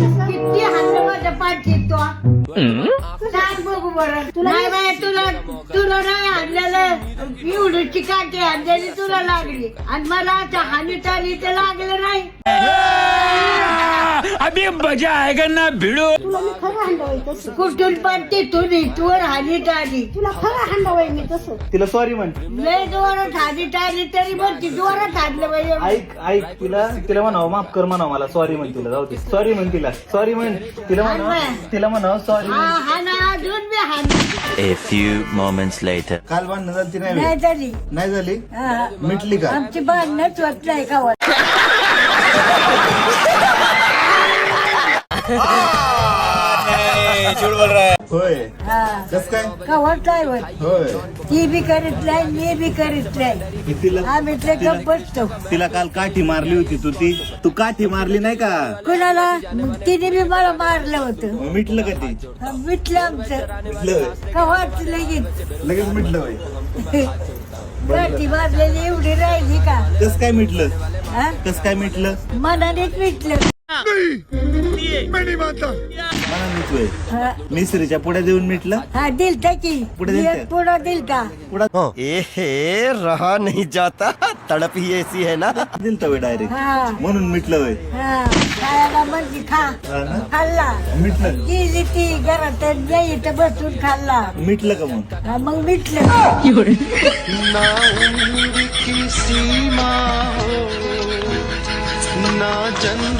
किती हाणलं माझ्या पाठीत तो सांग बघू बरं. नाही बाय तुला तुला नाही आणलेलं काठी आणलेली तुला लागली. आणि मला आता हानी तानी तर लागलं नाही. अभी मजा आएगा ना भिड़ो. तुला मी खरं हांडवय तसं. कुठून पण तिथून इथवर हानी तानी तुला खरं हांडवय मी तसं. तिला सॉरी म्हण. लय जोरात हानी तानी तरी पण ती जोरात हाणलं पाहिजे ऐक ऐक तिला तिला म्हणावं माफ कर म्हणावं मला. सॉरी म्हण तिला जाऊ दे. सॉरी म्हण तिला. सॉरी म्हण. तिला म्हणावं तिला म्हणावं सॉरी हा हा अजून हानी A few moments later. काल भांडणं झाली नाही नाही बे? झाली. नाही झाली? हा. मिटली का? आमची भांडणच होत नाही का होय. हा. कस काय? नाही होत? होय. ती बी करीत नाही मी बी करीत नाही. तिला आम्ही ते बसतो तिला काल काठी मारली होती तू ती तू काठी मारली नाही का? कुणाला? मग तिने बी मला मारलं होतं. मग मिटलं का ती? हा, मिटलं आमचं. मिटलं होय. कवाच लगेच. लगेच मिटलं होय. गाठी मारलेली एवढी राहिली का? कस काय मिटलं? कस काय मिटलं? मनानेच मिटलं. मला मिटलोय हा. मिसरीच्या पुढे देऊन मिटलं? हा दिलता की. पुढे दिलतं? एक पुढं दिलता. एहे रहा नहीं जाता. तड़प ही ऐसी है ना. दिलतं होय डायरेक्ट हा. म्हणून मिटलं हा खायला म्हणजे खा. हा ना? खाल्ला. मिटलं. गेली ती घरात नाही इथं बसून खाल्ला. मिटलं का मग? हा, मग मिटलं. ना उम्र की सीमा हो ना जन्म